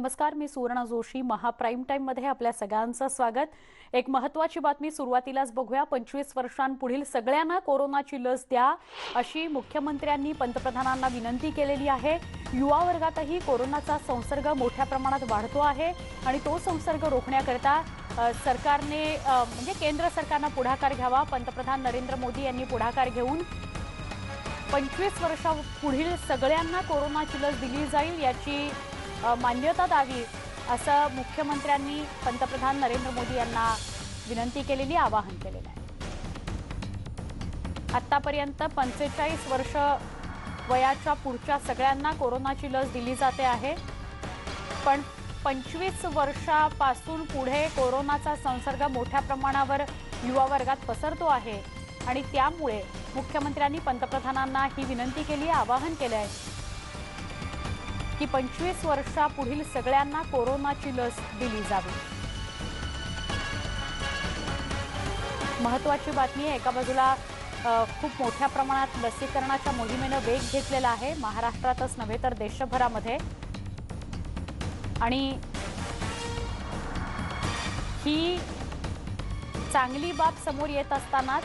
नमस्कार मी सुवर्णा जोशी महाप्राईम टाईममध्ये आपल्या सगळ्यांचं स्वागत. एक महत्वाची बातमी सुरुवातीलाच बघूया. पंचवीस वर्षांपुढील सगळ्यांना कोरोनाची लस द्या अशी मुख्यमंत्र्यांनी पंतप्रधानांना विनंती केलेली आहे. युवा वर्गातही कोरोनाचा संसर्ग मोठ्या प्रमाणात वाढतो आहे आणि तो संसर्ग रोखण्याकरता सरकारने म्हणजे केंद्र सरकारनं पुढाकार घ्यावा. पंतप्रधान नरेंद्र मोदी यांनी पुढाकार घेऊन पंचवीस वर्षा पुढील सगळ्यांना कोरोनाची लस दिली जाईल याची मान्यता द्यावी असं मुख्यमंत्र्यांनी पंतप्रधान नरेंद्र मोदी यांना विनंती केलेली आवाहन केलेलं आहे. आतापर्यंत पंचेचाळीस वर्ष वयाच्या पुढच्या सगळ्यांना कोरोनाची लस दिली जाते आहे. पण पंचवीस वर्षापासून पुढे कोरोनाचा संसर्ग मोठ्या प्रमाणावर युवा वर्गात पसरतो आहे. आणि त्यामुळे मुख्यमंत्र्यांनी पंतप्रधानांना ही विनंती केली आवाहन केलं आहे. की पंचवीस वर्षापुढील सगळ्यांना कोरोनाची लस दिली जावी. महत्वाची बातमी आहे एका बाजूला खूप मोठ्या प्रमाणात लसीकरणाच्या मोहिमेनं वेग घेतलेला आहे महाराष्ट्रातच नव्हे तर देशभरामध्ये. आणि ही चांगली बाब समोर येत असतानाच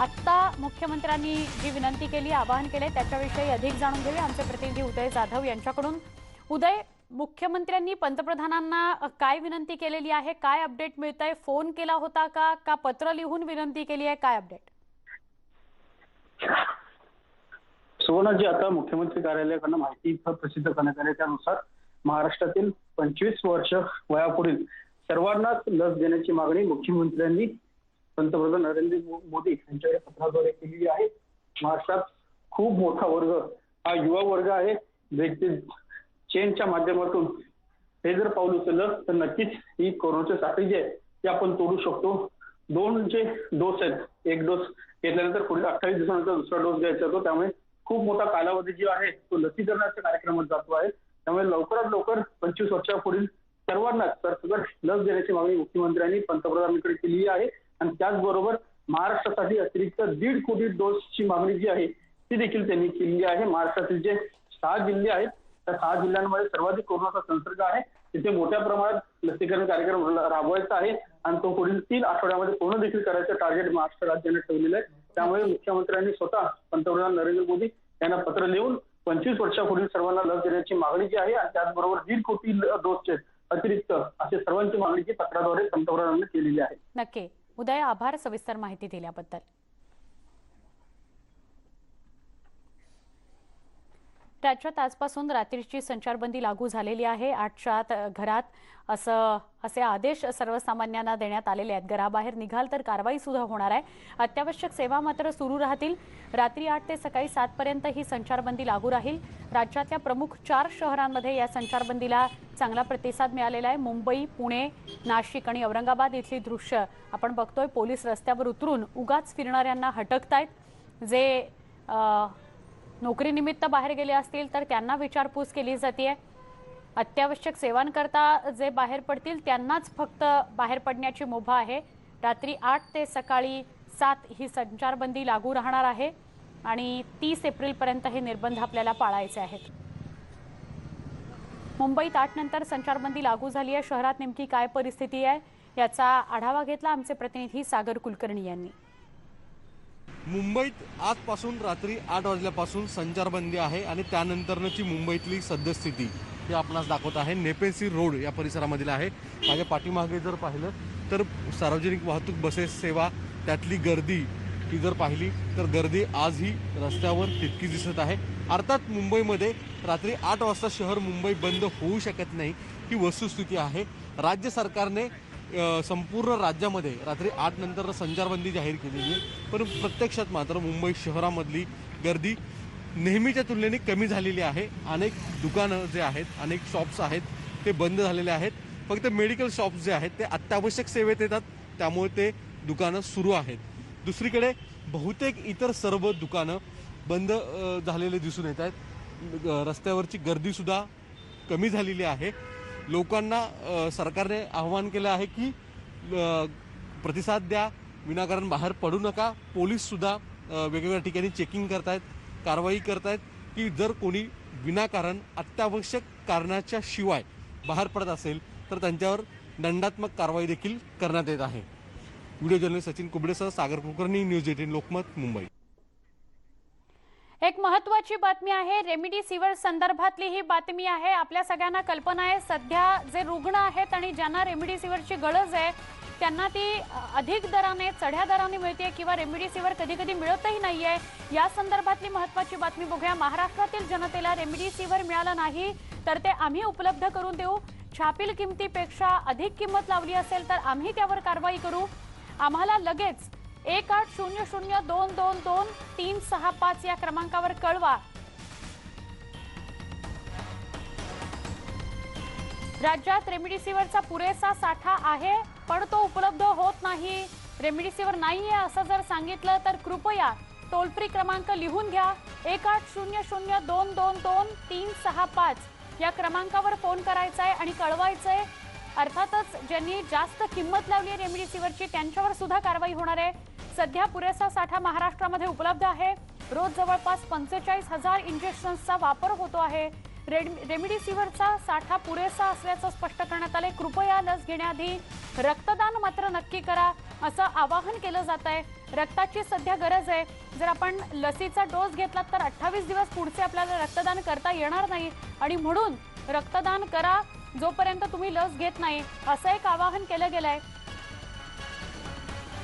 आत्ता मुख्यमंत्र्यांनी जी विनंती केली आवाहन केले त्याच्याविषयी अधिक जाणून घेऊया. आमचे प्रतिनिधी उदय जाधव यांच्याकडून. उदय मुख्यमंत्र्यांनी पंतप्रधानांना काय विनंती केलेली आहे? काय अपडेट मिळत आहे फोन केला होता का? का पत्र लिहून विनंती केली आहे? काय अपडेट सुवर्णाजी आता मुख्यमंत्री कार्यालयाकडनं माहिती प्रसिद्ध करण्यात आली त्यानुसार महाराष्ट्रातील पंचवीस वर्ष वयापुढील सर्वांनाच लस देण्याची मागणी मुख्यमंत्र्यांनी पंतप्रधान नरेंद्र मोदी यांच्याकडे पत्राद्वारे केलेली आहे. महाराष्ट्रात खूप मोठा वर्ग हा युवा वर्ग आहे. जे चेनच्या माध्यमातून हे जर पाऊल उचललं तर नक्कीच ही कोरोनाची साखळी जी आहे. ती आपण तोडू शकतो. दोन जे डोस आहेत एक डोस घेतल्यानंतर पुढील अठ्ठावीस दिवसानंतर दुसरा डोस घ्यायचा होतो. त्यामुळे खूप मोठा कालावधी जो आहे तो लसीकरणाच्या कार्यक्रमात जातो आहे. त्यामुळे लवकरात लवकर पंचवीस वर्षापुढील सर्वांनाच सरसकट लस देण्याची मागणी मुख्यमंत्र्यांनी पंतप्रधानांकडे केली आहे. आणि त्याचबरोबर महाराष्ट्रासाठी अतिरिक्त दीड कोटी डोसची मागणी जी आहे ती देखील त्यांनी केलेली आहे. महाराष्ट्रातील जे सहा जिल्हे आहेत त्या सहा जिल्ह्यांमध्ये सर्वाधिक कोरोनाचा संसर्ग आहे. तिथे मोठ्या प्रमाणात लसीकरण कार्यक्रम राबवायचा आहे आणि तो पुढील तीन आठवड्यामध्ये पूर्ण देखील करायचं टार्गेट महाराष्ट्र राज्याने ठेवलेलं आहे. त्यामुळे मुख्यमंत्र्यांनी स्वतः पंतप्रधान नरेंद्र मोदी यांना पत्र लिहून पंचवीस वर्षापूर्वी सर्वांना लस देण्याची मागणी जी आहे आणि त्याचबरोबर दीड कोटी डोसचे अतिरिक्त असे सर्वांची मागणी जी पत्राद्वारे पंतप्रधानांनी केलेली आहे. नक्की. उदय आभार सविस्तर माहिती दिल्याबद्दल. राज्यात आजपासून रात्रीची संचारबंदी लागू झालेली आहे. आठच्या आत घरात असं असे आदेश सर्वसामान्यांना देण्यात आलेले आहेत. घराबाहेर निघाल तर कारवाई सुद्धा होणार आहे. अत्यावश्यक सेवा मात्र सुरू राहतील. रात्री आठ ते सकाळी सातपर्यंत ही संचारबंदी लागू राहील. राज्यातल्या प्रमुख चार शहरांमध्ये या संचारबंदीला चांगला प्रतिसाद मिळालेला आहे. मुंबई पुणे नाशिक आणि औरंगाबाद इथली दृश्य आपण बघतोय. पोलीस रस्त्यावर उतरून उगाच फिरणाऱ्यांना हटकतायत. जे नोकरीनिमित्त बाहेर गेले असतील तर त्यांना विचारपूस केली जाते अत्यावश्यक सेवांकरता जे बाहेर पडतील त्यांनाच फक्त बाहेर पडण्याची मुभा आहे. रात्री आठ ते सकाळी सात ही संचारबंदी लागू राहणार आहे आणि तीस एप्रिलपर्यंत हे निर्बंध आपल्याला पाळायचे आहेत. मुंबईत आठ नंतर संचारबंदी लागू झाली आहे. शहरात नेमकी काय परिस्थिती आहे याचा आढावा घेतला आमचे प्रतिनिधी सागर कुलकर्णी यांनी. मुंबईत आजपासून रात्री आठ वाजल्यापासून संचारबंदी आहे आणि त्यानंतरची मुंबईतली सद्यस्थिती हे आपणास दाखवत आहे. नेपेसी रोड या परिसरामधील आहे. माझ्या पाठीमागे जर पाहिलं तर सार्वजनिक वाहतूक बसेस सेवा त्यातली गर्दी ही जर पाहिली तर गर्दी आजही रस्त्यावर तितकीच दिसत आहे. अर्थात मुंबईमध्ये रात्री आठ वाजता शहर मुंबई बंद होऊ शकत नाही ही वस्तुस्थिती आहे. राज्य सरकारने संपूर्ण राज्यामध्ये रात्री आठ नंतर संचारबंदी जाहीर केलेली आहे. पण प्रत्यक्षात मात्र मुंबई शहरामधली गर्दी नेहमीच्या तुलनेने कमी झालेली आहे. अनेक दुकानं जे आहेत अनेक शॉप्स आहेत ते बंद झालेले आहेत. फक्त मेडिकल शॉप्स जे आहेत ते अत्यावश्यक सेवेत येतात. त्यामुळे ते दुकानं सुरू आहेत. दुसरीकडे बहुतेक इतर सर्व दुकानं बंद झालेले दिसून येत आहेत. रस्त्यावरची गर्दीसुद्धा कमी झालेली आहे. लोकांना सरकारने आवाहन केलं आहे की प्रतिसाद द्या विनाकारण बाहेर पडू नका. पोलीससुद्धा वेगवेगळ्या ठिकाणी चेकिंग करतायत कारवाई करतायत की जर कोणी विनाकारण अत्यावश्यक कारणाच्या शिवाय बाहेर पडत असेल तर त्यांच्यावर दंडात्मक कारवाई देखील करण्यात येत आहे. व्हिडिओ जर्नलिस्ट सचिन कुबडेसह सागर कुलकर्णी न्यूज एटीन लोकमत मुंबई. एक महत्वाची बातमी आहे रेमडिसिव्हर संदर्भातली ही बातमी आहे. आपल्या सगळ्यांना कल्पना आहे सध्या जे रुग्ण आहेत आणि ज्यांना रेमडिसिव्हरची गरज आहे त्यांना ती अधिक दराने चढ्या दराने मिळते किंवा रेमडिसिव्हर कधी कधी मिळतही नाहीये. या संदर्भातली महत्वाची बातमी बघूया. महाराष्ट्रातील जनतेला रेमडिसिव्हर मिळालं नाही तर ते आम्ही उपलब्ध करून देऊ. छापील किमतीपेक्षा अधिक किंमत लावली असेल तर आम्ही त्यावर कारवाई करू. आम्हाला लगेच एक आठ शून्य शून्य दोन दोन दोन तीन सहा पाच या क्रमांकावर कळवा. राज्यात रेमडिसिव्हरचा पुरेसा साठा आहे पण तो उपलब्ध होत नाही. रेमडिसिव्हर नाहीये असं जर सांगितलं तर कृपया टोल फ्री क्रमांक लिहून घ्या. एक आठ शून्य शून्य दोन दोन दोन तीन सहा पाच या क्रमांकावर फोन करायचा आहे आणि कळवायचं आहे अर्थातच ज्यांनी जास्त किंमत लावली आहे रेमडिसिव्हरची त्यांच्यावर सुद्धा कारवाई होणार आहे. सध्या पुरेसा साठा महाराष्ट्रामध्ये उपलब्ध आहे. रोज जवळपास पंचेचाळीस हजार इंजेक्शन्सचा वापर होतो आहे. रेड- रेमडिसिव्हरचा साठा पुरेसा असल्याचं स्पष्ट करण्यात आले कृपया लस घेण्याआधी रक्तदान मात्र नक्की करा असं आवाहन केलं जात आहे. रक्ताची सध्या गरज आहे. जर आपण लसीचा डोस घेतला तर अठ्ठावीस दिवस पुढचे आपल्याला रक्तदान करता येणार नाही आणि म्हणून रक्तदान करा जोपर्यंत तुम्ही लस घेत नाही असं एक आवाहन केलं गेलं आहे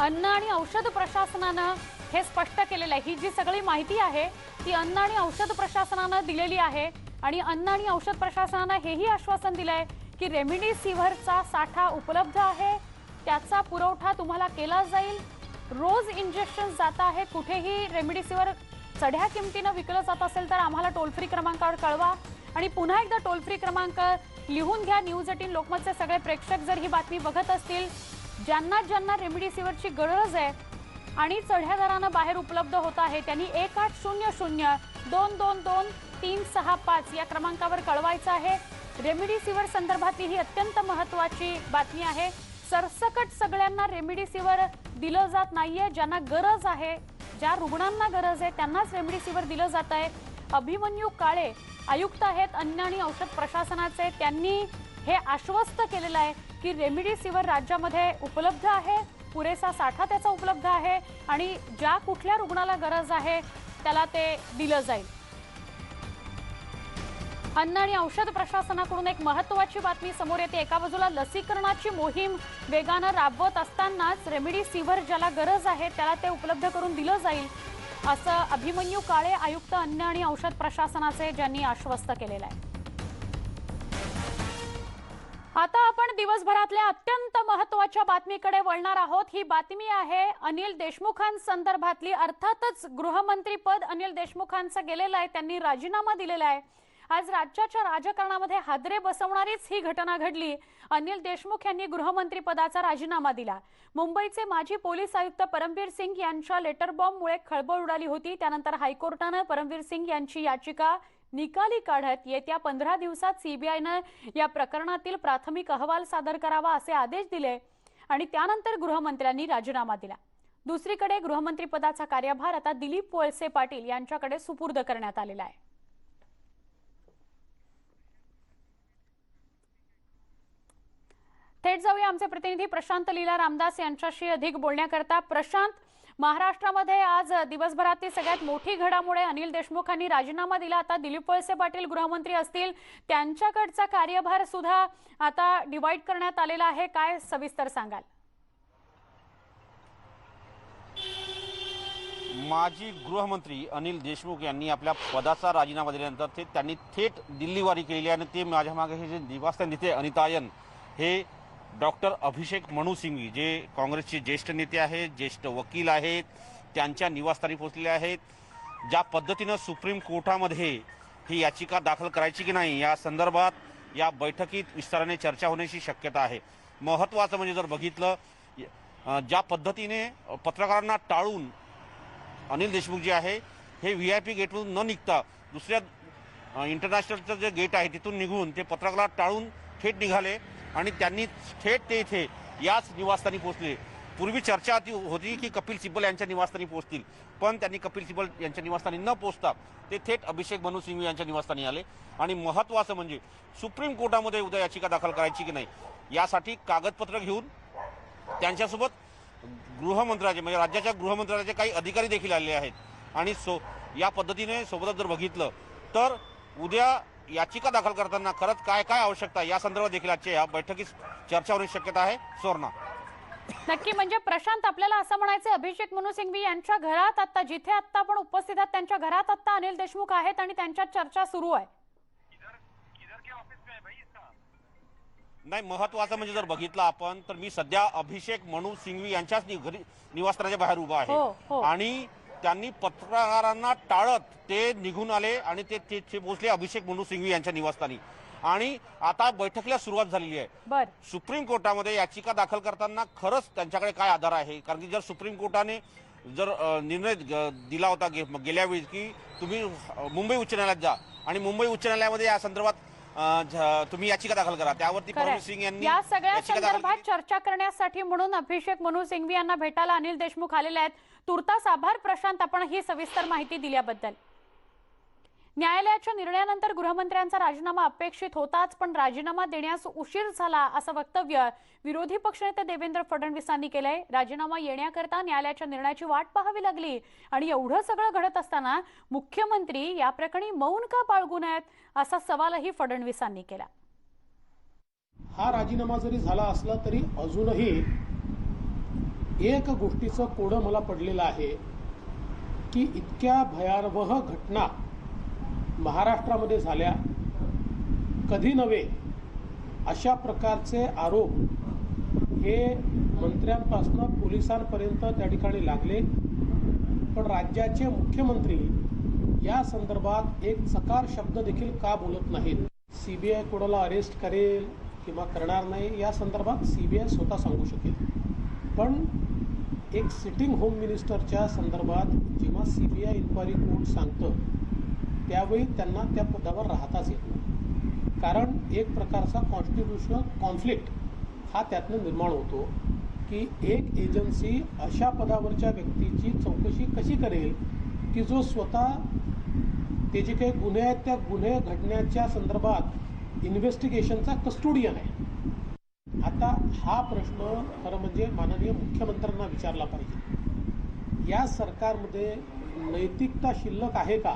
अन्न आणि औषध प्रशासनानं हे स्पष्ट केलेलं आहे. ही जी सगळी माहिती आहे ती अन्न आणि औषध प्रशासनानं दिलेली आहे. आणि अन्न आणि औषध प्रशासनानं हेही आश्वासन दिलंय की रेमडिसिव्हरचा साठा उपलब्ध आहे. त्याचा पुरवठा तुम्हाला केला जाईल. रोज इंजेक्शन जात आहे. कुठेही रेमडिसिव्हर चढ्या किमतीनं विकलं जात असेल तर आम्हाला टोल फ्री क्रमांकावर कळवा. आणि पुन्हा एकदा टोल फ्री क्रमांक लिहून घ्या. न्यूज एटीन लोकमतचे सगळे प्रेक्षक जर ही बातमी बघत असतील ज्यांना ज्यांना रेमडिसिव्हरची गरज आहे आणि चढ्या दरानं बाहेर उपलब्ध होत आहे त्यांनी एक आठ शून्य शून्य दोन दोन दोन तीन सहा पाच या क्रमांकावर कळवायचं आहे. रेमडिसिव्हर संदर्भातली ही अत्यंत महत्वाची बातमी आहे. सरसकट सगळ्यांना रेमडिसिव्हर दिलं जात नाहीये ज्यांना गरज आहे ज्या रुग्णांना गरज आहे त्यांनाच रेमडिसिव्हर दिलं जात आहे. अभिमन्यू काळे आयुक्त आहेत अन्न आणि औषध प्रशासनाचे. त्यांनी हे आश्वस्त केलेलं आहे की रेमडिसिव्हर राज्यामध्ये उपलब्ध आहे पुरेसा साठा त्याचा उपलब्ध आहे आणि ज्या कुठल्या रुग्णाला गरज आहे त्याला ते दिलं जाईल. अन्न आणि औषध प्रशासनाकडून एक महत्वाची बातमी समोर येते. एका बाजूला लसीकरणाची मोहीम वेगानं राबवत असतानाच रेमडिसिव्हर ज्याला गरज आहे त्याला ते उपलब्ध करून दिलं जाईल असं अभिमन्यू काळे आयुक्त अन्न आणि औषध प्रशासनाचे ज्यांनी आश्वस्त केलेलं आहे. आता आपण दिवसभरातल्या अत्यंत महत्त्वाच्या बातमीकडे वळणार आहोत. ही बातमी आहे अनिल देशमुखांसंदर्भातली अर्थातच गृहमंत्री पद अनिल देशमुखांचं गेलेलं आहे. त्यांनी राजीनामा दिलेला आहे. आज राज्याच्या राजकारणामध्ये हादरे बसवणारीच ही घटना घडली. अनिल देशमुख यांनी गृहमंत्री पदाचा राजीनामा दिला. मुंबईचे माजी पोलीस आयुक्त परमवीर सिंग यांच्या लेटर बॉम्बमुळे खळबळ उडाली होती. त्यानंतर हायकोर्टानं परमवीर सिंग यांची याचिका निकाली काढत येत्या पंधरा दिवसात सीबीआयनं या प्रकरणातील प्राथमिक अहवाल सादर करावा असे आदेश दिले आणि त्यानंतर गृहमंत्र्यांनी राजीनामा दिला. दुसरीकडे गृहमंत्री पदाचा कार्यभार आता दिलीप वळसे पाटील यांच्याकडे सुपूर्द करण्यात आलेला आहे. थेट जाऊया आमचे प्रतिनिधी प्रशांत लीला रामदास यांच्याशी अधिक बोलण्याकरता. प्रशांत महाराष्ट्रामध्ये आज दिवसभरातली सगळ्यात मोठी घडामोड आहे अनिल देशमुखांनी राजीनामा दिला. आता दिलीप वळसे पाटील गृहमंत्री असतील त्यांच्याकडचा कार्यभार सुद्धा आता डिवाइड करण्यात आलेला आहे. काय सविस्तर सांगाल? माजी गृहमंत्री अनिल देशमुख यांनी आपल्या पदाचा राजीनामा दिल्यानंतर ते त्यांनी थेट दिल्लीवारी केली आणि ते माझ्या मागे हे जे निवासस्थान तिथे अनितायन हे डॉक्टर अभिषेक मनु सिंघवी जे काँग्रेसचे ज्येष्ठ नेते आहेत ज्येष्ठ वकील आहेत त्यांच्या निवासस्थानी पोहोचलेले आहेत ज्या पद्धतीनं सुप्रीम कोर्टामध्ये ही याचिका दाखल करायची की नाही या संदर्भात या बैठकीत विस्ताराने चर्चा होण्याची शक्यता आहे. महत्त्वाचं म्हणजे जर बघितलं ज्या पद्धतीने पत्रकारांना टाळून अनिल देशमुख जे आहे हे व्ही आय पी गेटमधून न निघता दुसऱ्या इंटरनॅशनलचं जे गेट आहे तिथून निघून ते पत्रकाराला टाळून थेट निघाले. आणि त्यांनी थेट ते इथे याच निवासस्थानी पोहोचले. पूर्वी चर्चा होती होती की कपिल सिब्बल यांच्या निवासस्थानी पोहोचतील. पण त्यांनी कपिल सिब्बल यांच्या निवासस्थानी न पोहोचता ते थेट अभिषेक मनु सिंघवी यांच्या निवासस्थानी आले. आणि महत्त्वाचं म्हणजे सुप्रीम कोर्टामध्ये उद्या याचिका दाखल करायची की नाही यासाठी कागदपत्र घेऊन त्यांच्यासोबत गृहमंत्र्याचे म्हणजे राज्याच्या गृहमंत्रालयाचे काही अधिकारी देखील आलेले आहेत. आणि सो या पद्धतीने सोबतच जर बघितलं तर उद्या याचिका दाखल करताना खरंच काय काय आवश्यकता आहे? या संदर्भात देखील आजच्या या बैठकीत चर्चा होण्याची शक्यता आहे. सुवर्णा नक्की म्हणजे प्रशांत आपल्याला असं म्हणायचं अभिषेक मनु सिंघवी यांच्या घरात आता जिथे आता आपण उपस्थित आहात त्यांच्या घरात आता अनिल देशमुख आहेत आणि त्यांच्यात चर्चा सुरू आहे. नाही महत्वाचं म्हणजे जर बघितलं आपण तर मी सध्या अभिषेक मनु सिंघवी यांच्याच निवासस्थानाच्या बाहेर उभा हो, हो. आहे आणि त्यांनी पत्रकारांना टाळत ते निघून आले आणि ते ते पोहोचले अभिषेक मनु सिंघवी यांच्या निवासस्थानी. आणि आता बैठकीला सुरुवात झालेली आहे. सुप्रीम कोर्टामध्ये याचिका दाखल करताना खरंच त्यांच्याकडे काय आधार आहे? कारण की जर सुप्रीम कोर्टाने जर निर्णय दिला होता गे- गेल्या वेळी की तुम्ही मुंबई उच्च न्यायालयात जा आणि मुंबई उच्च न्यायालयामध्ये या संदर्भात तुम्ही याचिका दाखल करा. त्यावरती सिंग यांनी या सगळ्या संदर्भात. चर्चा करण्यासाठी म्हणून अभिषेक मनु सिंघवी यांना भेटायला अनिल देशमुख आलेले आहेत. तुर्तास आभार प्रशांत आपण ही सविस्तर माहिती दिल्याबद्दल. न्यायालयाच्या निर्णयानंतर गृहमंत्र्यांचा राजीनामा अपेक्षित होताच पण राजीनामा देण्यास उशीर झाला असं वक्तव्य विरोधी पक्षनेते देवेंद्र फडणवीसांनी केलंय. राजीनामा येण्याकरता न्यायालयाच्या निर्णयाची वाट पाहावी लागली आणि एवढं सगळं घडत असताना मुख्यमंत्री या प्रकरणी मौन का बाळगू आहेत असा सवालही फडणवीसांनी केला. हा राजीनामा जरी झाला असला तरी अजूनही एक गोष्टीचं कोडं मला पडलेलं आहे की इतक्या भयावह घटना महाराष्ट्रामध्ये झाल्या. कधी नव्हे अशा प्रकारचे आरोप हे मंत्र्यांपासून पोलिसांपर्यंत त्या ठिकाणी लागले. पण राज्याचे मुख्यमंत्री या संदर्भात एक चकार शब्द देखील का बोलत नाहीत? सीबीआय कोणाला अरेस्ट करेल किंवा करणार नाही या संदर्भात सीबीआय स्वतः सांगू शकेल. पण एक सिटिंग होम मिनिस्टरच्या संदर्भात जेव्हा सीबीआय इन्क्वायरी कोर्ट सांगतं त्यावेळी त्यांना त्या पदावर राहताच येत नाही. कारण एक प्रकारचा कॉन्स्टिट्युशनल कॉन्फ्लिक्ट हा त्यातनं निर्माण होतो की एक एजन्सी अशा पदावरच्या व्यक्तीची चौकशी कशी करेल की जो स्वतः ते जे काही गुन्हे आहेत त्या गुन्हे घडण्याच्या संदर्भात इन्व्हेस्टिगेशनचा कस्टोडियन आहे. आता हा प्रश्न खरं म्हणजे माननीय मुख्यमंत्र्यांना विचारला पाहिजे. या सरकारमध्ये नैतिकता शिल्लक आहे का?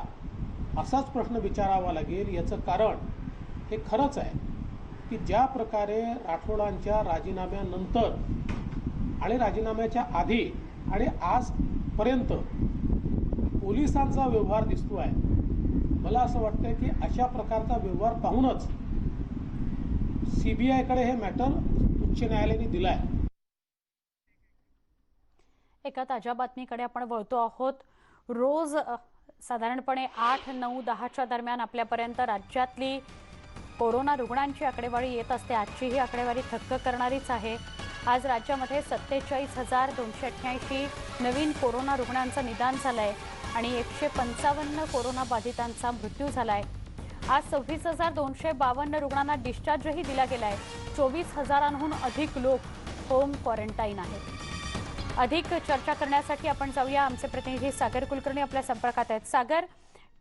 असाच प्रश्न विचारावा लागेल. याचं कारण हे खरंच आहे की ज्या प्रकारे राठोडांच्या राजीनाम्यानंतर आणि राजीनाम्याच्या आधी आणि आजपर्यंत पोलिसांचा व्यवहार दिसतो आहे मला असं वाटतं की अशा प्रकारचा व्यवहार पाहूनच सीबीआयकडे हे मॅटर उच्च न्यायालयाने दिलं आहे एका ताज्या बातमीकडे आपण वळतो आहोत. रोज साधारणपणे आठ नऊ दहाच्या दरम्यान आपल्यापर्यंत राज्यातली कोरोना रुग्णांची आकडेवारी येत असते. आजची ही आकडेवारी थक्क करणारीच आहे. आज राज्यामध्ये सत्तेचाळीस हजार दोनशे अठ्ठ्याऐंशी नवीन कोरोना रुग्णांचं निदान झालं आहे आणि एकशे पंचावन्न कोरोना बाधितांचा मृत्यू झाला आहे आज सव्वीस हजार दोनशे बावन्न रुग्णांना डिस्चार्जही दिला गेला आहे चोवीस हजारांहून अधिक लोक होम क्वारंटाईन आहेत. अधिक चर्चा करण्यासाठी आपण जाऊया. आमचे प्रतिनिधी सागर कुलकर्णी आपल्या संपर्कात आहेत. सागर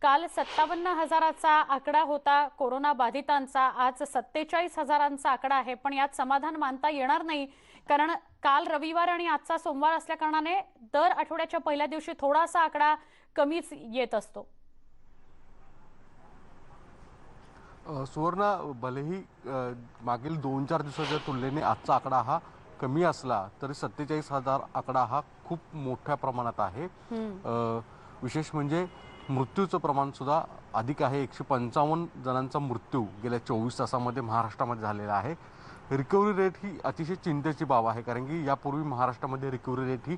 काल सत्तावन्न हजाराचा आकडा होता. कोरोना बाधितांचा आज सत्तेचाळीस हजारांचा आकडा आहे. पण यात समाधान मानता येणार नाही. कारण काल रविवार आणि आजचा सोमवार असल्या कारणाने दर आठवड्याच्या पहिल्या दिवशी थोडासा आकडा कमीच येत असतो. सुवर्ण भलेही मागील दोन चार दिवसाच्या तुलनेने आजचा आकडा हा कमी असला तरी सत्तेचाळीस हजार आकडा हा खूप मोठ्या प्रमाणात आहे. विशेष म्हणजे मृत्यूचं प्रमाण सुद्धा अधिक आहे. एकशे पंचावन्न जणांचा मृत्यू गेल्या चोवीस तासामध्ये महाराष्ट्रामध्ये झालेला आहे. रिकव्हरी रेट ही अतिशय चिंतेची बाब आहे कारण की यापूर्वी महाराष्ट्रामध्ये रिकव्हरी रेट ही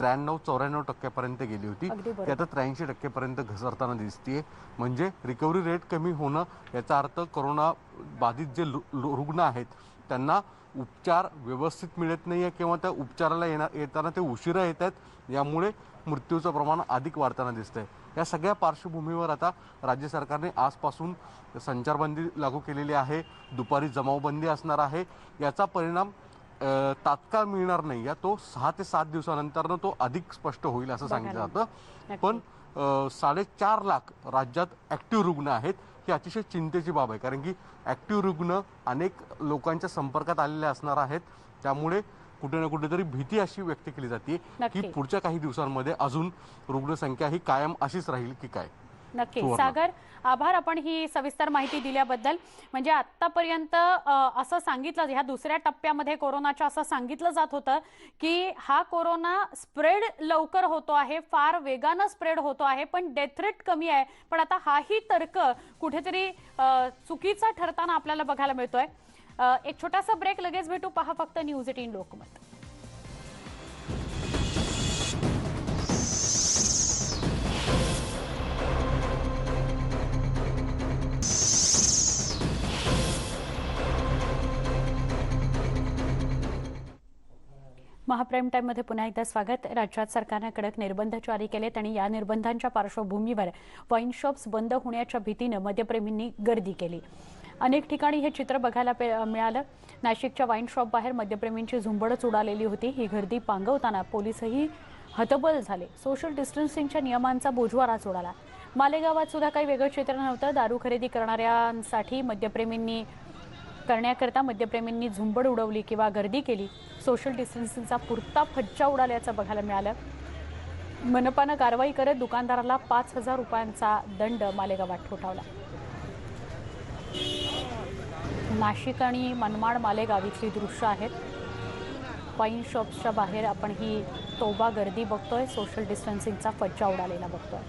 त्र्याण्णव चौऱ्याण्णव टक्क्यापर्यंत गेली होती. ती आता त्र्याऐंशी टक्केपर्यंत घसरताना दिसतीये. म्हणजे रिकव्हरी रेट कमी होणं याचा अर्थ कोरोना बाधित जे रुग्ण आहेत त्यांना उपचार व्यवस्थित मिळत नाही आहे किंवा त्या उपचाराला येणार येताना ते उशिरा येत आहेत यामुळे मृत्यूचं प्रमाण अधिक वाढताना दिसतंय. या सगळ्या पार्श्वभूमीवर आता राज्य सरकारने आजपासून संचारबंदी लागू केलेली आहे दुपारी जमावबंदी असणार आहे. याचा परिणाम तात्काळ मिळणार नाही. या तो सहा ते सात दिवसानंतर तो अधिक स्पष्ट होईल असं सांगितलं जातं. पण साडेचार लाख राज्यात ऍक्टिव्ह रुग्ण आहेत ही अतिशय चिंतेची बाब आहे. कारण की ऍक्टिव्ह रुग्ण अनेक लोकांच्या संपर्कात आलेले असणार आहेत. त्यामुळे कुठे ना कुठेतरी भीती अशी व्यक्त केली जाते. की पुढच्या काही दिवसांमध्ये अजून रुग्णसंख्या ही कायम अशीच राहील की काय? नक्की. सागर आभार. आपण ही सविस्तर माहिती दिल्याबद्दल. म्हणजे आतापर्यंत असं सांगितलं ह्या दुसऱ्या टप्प्यामध्ये कोरोनाच्या असं सांगितलं जात होतं की हा कोरोना स्प्रेड लवकर होतो आहे फार वेगानं स्प्रेड होतो आहे पण डेथ रेट कमी आहे. पण आता हाही तर्क कुठेतरी चुकीचा ठरताना आपल्याला बघायला मिळतोय. एक छोटासा ब्रेक लगेच भेटू. पहा फक्त न्यूज एटीन लोकमत. महाप्राईम टाईममध्ये पुन्हा एकदा स्वागत. राज्यात सरकारनं कडक निर्बंध जारी केलेत आणि या निर्बंधांच्या पार्श्वभूमीवर वाईन शॉप्स बंद होण्याच्या भीतीनं मद्यप्रेमींनी गर्दी केली. अनेक ठिकाणी हे चित्र बघायला मिळालं. नाशिकच्या वाईन शॉप बाहेर मद्यप्रेमींची झुंबडच उडालेली होती. ही गर्दी पांगवताना पोलिसही हतबल झाले. सोशल डिस्टन्सिंगच्या नियमांचा बोजवाराच उडाला मालेगावात सुद्धा काही वेगळं चित्र नव्हतं. दारू खरेदी करणाऱ्यांसाठी मद्यप्रेमींनी करण्याकरता मद्यप्रेमींनी झुंबड उडवली किंवा गर्दी केली. सोशल डिस्टन्सिंगचा पुरता फज्जा उडाल्याचं बघायला मिळालं. मनपानं कारवाई करत दुकानदाराला पाच हजार रुपयांचा दंड मालेगावात ठोठावला. नाशिक आणि मनमाड मालेगाव इथली दृश्य आहेत. वाईन शॉप्सच्या बाहेर आपण ही तोबा गर्दी बघतोय. सोशल डिस्टन्सिंगचा फज्जा उडालेला बघतोय.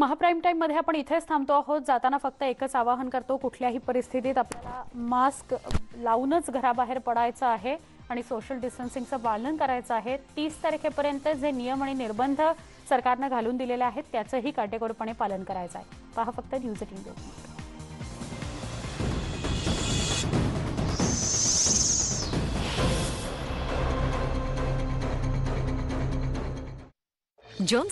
महाप्राईम टाईममध्ये आपण इथेच थांबतो आहोत. जाताना फक्त एकच आवाहन करतो कुठल्याही परिस्थितीत आपल्याला मास्क लावूनच घराबाहेर पडायचं आहे आणि सोशल डिस्टन्सिंगचं पालन करायचं आहे. तीस तारखेपर्यंत जे नियम आणि निर्बंध सरकारनं घालून दिलेले आहेत त्याचंही काटेकोरपणे पालन करायचं आहे. पहा फक्त न्यूज एटीन लोकमत John